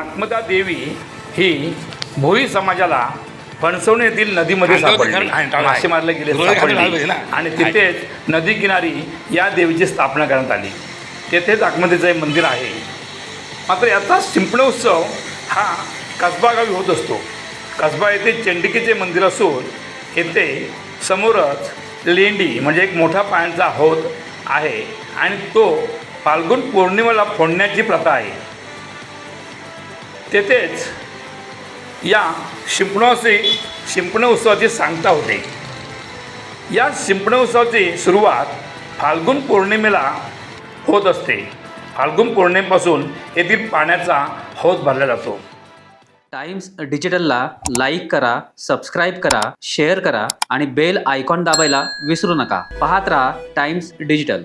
आत्मदा देवी ही भोई समाजाला फणसवणे येथील नदीमध्ये सापडली. मासे मारले गेले सापडली. आणि तिथेच नदी किनारी या देवीची स्थापना करण्यात आली तेथेच आतमध्येचं हे मंदिर आहे मात्र याचा शिंपणे उत्सव हा कसबा गावी होत असतो कसबा येथे चंडिकेचे मंदिर असून येथे समोरच लेंडी म्हणजे एक मोठा पाण्याचा हौद आहे आणि तो फाल्गुन पौर्णिमेला फोडण्याची प्रथा आहे तेथेच या शिंपणोत्सवी शिंपण उत्सवाची सांगता होते. या शिंपण उत्सवाची सुरुवात फाल्गुन पौर्णिमेला होत असते. फाल्गुन पौर्णिमेपासून येथील पाण्याचा हौद भरला जातो. टाइम्स डिजिटलला लाईक करा सबस्क्राईब करा शेअर करा आणि बेल आयकॉन दाबायला विसरू नका. पाहत राहा टाइम्स डिजिटल.